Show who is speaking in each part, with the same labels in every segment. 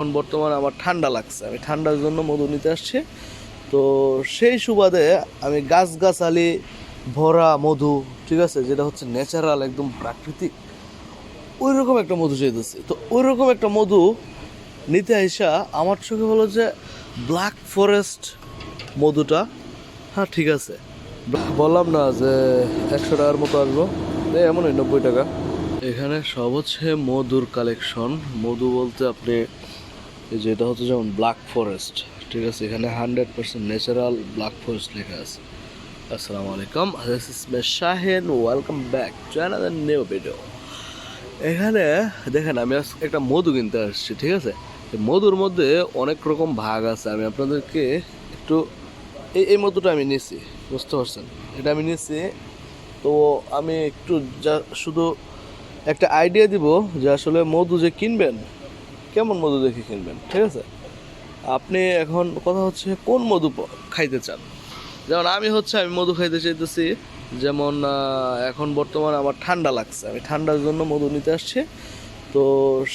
Speaker 1: এখন বর্তমানে আমার ঠান্ডা লাগছে। আমি ঠান্ডার জন্য মধু নিতে আসছি। তো সেই সুবাদে আমি গাছগাছালি, ভরা মধু, ঠিক আছে, যেটা হচ্ছে ন্যাচারাল একদম প্রাকৃতিক ওই রকম একটা মধু চাইতেছি। তো ওই রকম একটা মধু নিতে আইসা আমার চোখে হলো যে ব্ল্যাক ফরেস্ট মধুটা। হ্যাঁ ঠিক আছে। বললাম না যে একশো টাকার মতো আসব। এই এমনই নব্বই টাকা। এখানে সব হচ্ছে মধুর কালেকশন মধু বলতে আপনি এই যে এটা হচ্ছে যেমন ব্ল্যাক ফরেস্ট ঠিক আছে? এখানে hundred percent natural black forest লেখা আছে। আসসালামু আলাইকুম। This is me Shahin welcome back to another new video এখানে দেখেন, আমি একটা মধু কিনতে আসছি, ঠিক আছে? মধুর মধ্যে অনেক রকম ভাগ আছে। আমি আপনাদেরকে একটু এই এই মধুটা আমি নিয়েছি বুঝতে পারছেন? এটা আমি নিয়েছি তো আমি একটু যা, শুধু একটা আইডিয়া দিব যে আসলে মধু যে কিনবেন কেমন মধু দেখে কিনবেন? ঠিক আছে? আপনি এখন কথা হচ্ছে কোন মধু খাইতে চান? যেমন আমি হচ্ছে, আমি মধু খাইতে চাইতেছি, যেমন এখন বর্তমানে আমার ঠান্ডা লাগছে। আমি ঠান্ডার জন্য মধু নিতে আসছি। তো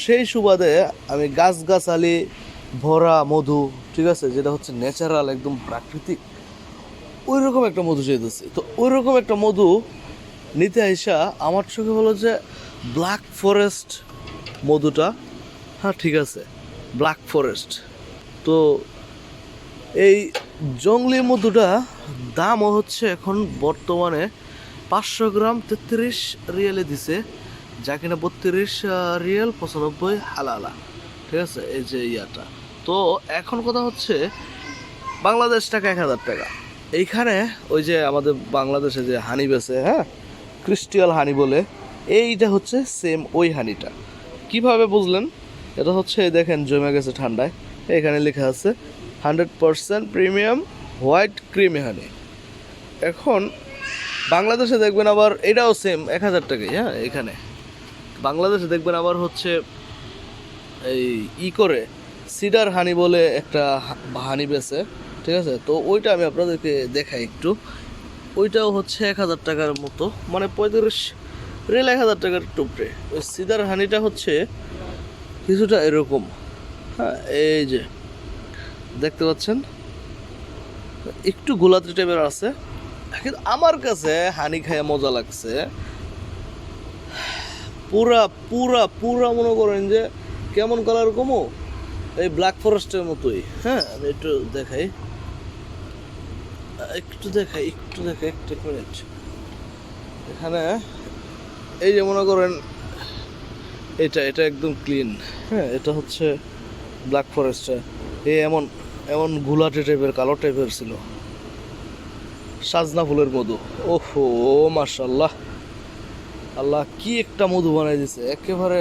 Speaker 1: সেই সুবাদে আমি গাছগাছালি, ভরা মধু, ঠিক আছে, যেটা হচ্ছে ন্যাচারাল একদম প্রাকৃতিক ওই রকম একটা মধু চাইতেছি। তো ওই রকম একটা মধু নিতে আইসা আমার চোখে হলো যে ব্ল্যাক ফরেস্ট মধুটা হ্যাঁ ঠিক আছে। ব্ল্যাক ফরেস্ট তো এই জংলি মধুটা দামও হচ্ছে এখন বর্তমানে পাঁচশো গ্রাম তেত্রিশ রিয়েলে দিছে, যা কিনা বত্রিশ রিয়েল পঁচানব্বই হালালা। ঠিক আছে, এই যে ইয়াটা। তো এখন কথা হচ্ছে বাংলাদেশ টাকা এক হাজার টাকা। এইখানে ওই যে আমাদের বাংলাদেশে যে হানি বেছে হ্যাঁ ক্রিস্টিয়াল হানি বলে, এইটা হচ্ছে সেম ওই হানিটা। কীভাবে বুঝলেন? এটা হচ্ছে, এই দেখেন, জমে গেছে ঠান্ডায়। এখানে লেখা আছে, hundred percent premium white creamy honey. এখন বাংলাদেশে দেখবেন আবার এটাও সেম এক হাজার টাকাই হ্যাঁ এখানে। বাংলাদেশে দেখবেন আবার হচ্ছে, এই ই করে সিডার হানি বলে একটা হানি বেছে ঠিক আছে? তো ওইটা আমি আপনাদেরকে দেখাই একটু। ওইটাও হচ্ছে এক হাজার টাকার মতো মানে পঁয়ত্রিশ রেল এক হাজার টাকার টুপরে ওই সিডার হানিটা হচ্ছে কিছুটা এরকম। হ্যাঁ এই যে। দেখতে পাচ্ছেন? একটু গোলাতি টাইপের আছে, কিন্তু আমার কাছে হানি খাইয়ে মজা লাগছে। পুরা পুরা পুরা মনে করেন যে কেমন কালার কমো? এই ব্ল্যাক ফরেস্টের মতোই। হ্যাঁ আমি একটু দেখাই। একটু দেখাই একটু দেখাই, একটা মিনিট এখানে এই যে মনে করেন এটা এটা একদম ক্লিন হ্যাঁ এটা হচ্ছে ব্ল্যাক ফরেস্টটা এই এমন এমন গুলাটে টাইপের কালো টাইপের ছিল। সাজনা ফুলের মধু। ওহো মাশাল্লাহ আল্লাহ, কি একটা মধু বানাই দিছে। একেবারে,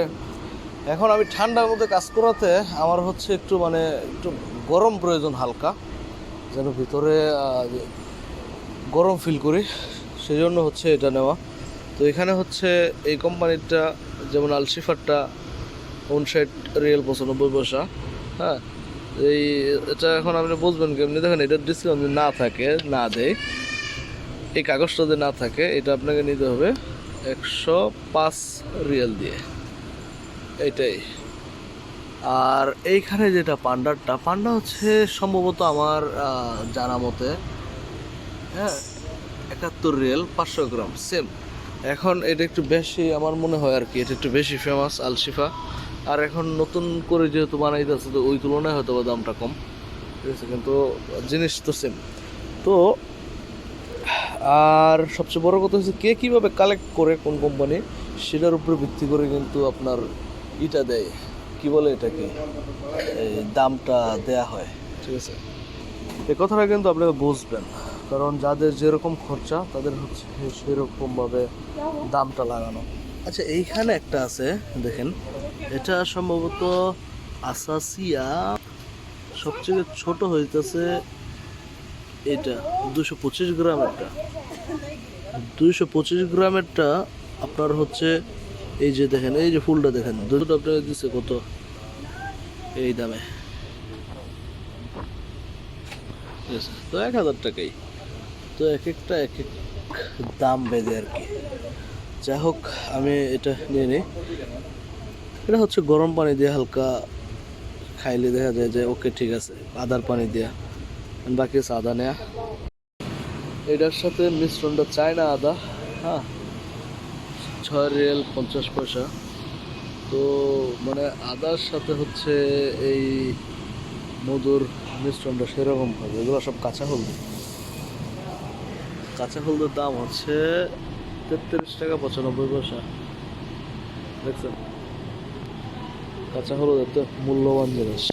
Speaker 1: এখন আমি ঠান্ডার মধ্যে কাজ করাতে আমার হচ্ছে একটু মানে একটু গরম প্রয়োজন হালকা। যেন ভিতরে গরম ফিল করি। সেই জন্য হচ্ছে এটা নেওয়া। তো এখানে হচ্ছে এই কোম্পানিটা যেমন আলশিফারটা উনষাট রিয়েল পঁচানব্বই পয়সা হ্যাঁ? এই, এটা এখন আপনি বুঝবেন কেমনি। দেখেন এটার ডিসকাউন্ট যদি না থাকে, না দেয়, এই কাগজটা যদি না থাকে, এটা আপনাকে নিতে হবে একশো পাঁচ রিয়েল দিয়ে। এইটাই আর এইখানে যেটা পান্ডারটা, পান্ডা হচ্ছে সম্ভবত আমার জানা মতে হ্যাঁ একাত্তর রিয়েল পাঁচশো গ্রাম সেম এখন এটা একটু বেশি আমার মনে হয় আর কি, এটা একটু বেশি ফেমাস আলশিফা। আর এখন নতুন করে যেহেতু বানাইতেছে, তো ওই তুলনায় হয়তো বা দামটা কম। ঠিক আছে, কিন্তু জিনিস তো সেম তো, আর সবচেয়ে বড় কথা হচ্ছে কে কীভাবে কালেক্ট করে কোন কোম্পানি সেটার উপরে ভিত্তি করে কিন্তু আপনার ইটা দেয়। কি বলে এটাকে? দামটা দেয়া হয়। ঠিক আছে? এই কথাটা কিন্তু আপনারা বুঝবেন। কারণ যাদের যেরকম খরচা, তাদের হচ্ছে সেরকমভাবে দামটা লাগানো। আচ্ছা এইখানে একটা আছে, দেখেন। এটা সম্ভবত আসাসিয়া সবচেয়ে ছোট হইতেছে এটা দুশো পঁচিশ গ্রামেরটা। দুইশো পঁচিশ গ্রামেরটা আপনার হচ্ছে এই যে দেখেন, এই যে ফুলটা দেখেন, দুটো আপনাকে দিচ্ছে কত? এই দামে। তো এক হাজার টাকাই। তো এক একটা এক এক দাম বেঁধে আর কি। যাই হোক, আমি এটা নিয়ে নিই। এটা হচ্ছে গরম পানি দিয়ে হালকা খাইলে দেখা যায় যে ওকে ঠিক আছে, আদার পানি দেয়া। বাকি হচ্ছে আদা নেয়া। এটার সাথে মিশ্রণটা চায় না আদা হ্যাঁ। ছয় রিয়েল পঞ্চাশ পয়সা। তো মানে আদার সাথে হচ্ছে এই মধুর মিশ্রণটা সেরকম হবে। এগুলো সব কাঁচা হলুদ। কাঁচা হলুদের দাম হচ্ছে তেত্রিশ টাকা পঁচানব্বই পয়সা। দেখছেন? কাঁচা হলুদ এত মূল্যবান জিনিস।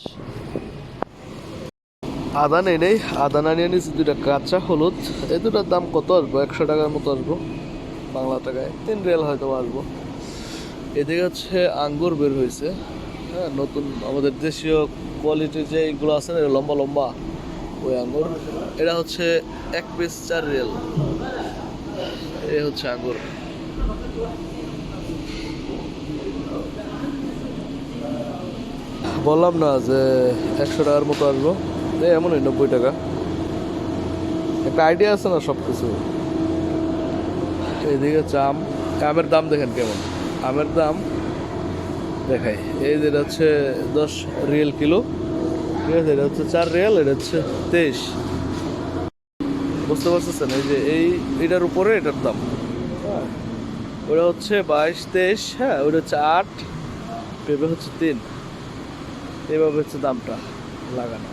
Speaker 1: আদা নেই নেই। আদা না নিয়ে নিচ্ছি দুইটা কাঁচা হলুদ। এই দুটার দাম কত আসব? একশো টাকার মতো আসব। বাংলা টাকায়। তিন রিয়াল হয়তো আসব। এদিকে হচ্ছে আঙ্গুর বের হয়েছে। হ্যাঁ নতুন আমাদের দেশীয় কোয়ালিটির যে এইগুলো আছে না লম্বা লম্বা। ওই আঙ্গুর। এটা হচ্ছে এক পিস চার রিয়াল। এই হচ্ছে আঙ্গুর। বললাম না যে একশো টাকার মতো আসব। এমনই নব্বই টাকা। একটা আইডিয়া আছে না সব কিছু এদিকে হচ্ছে আম। আমের দাম দেখেন কেমন। আমের দাম দেখাই। এই যেটা হচ্ছে দশ রিয়েল কিলো। ঠিক আছে, এটা হচ্ছে চার রিয়াল, এটা হচ্ছে তেইশ। বুঝতে পারতেছেন? এই যে এই, এটার উপরে এটার দাম। হ্যাঁ ওটা হচ্ছে বাইশ, তেইশ হ্যাঁ ওটা হচ্ছে আট পেঁপে হচ্ছে তিন। এইভাবে হচ্ছে দামটা লাগানো।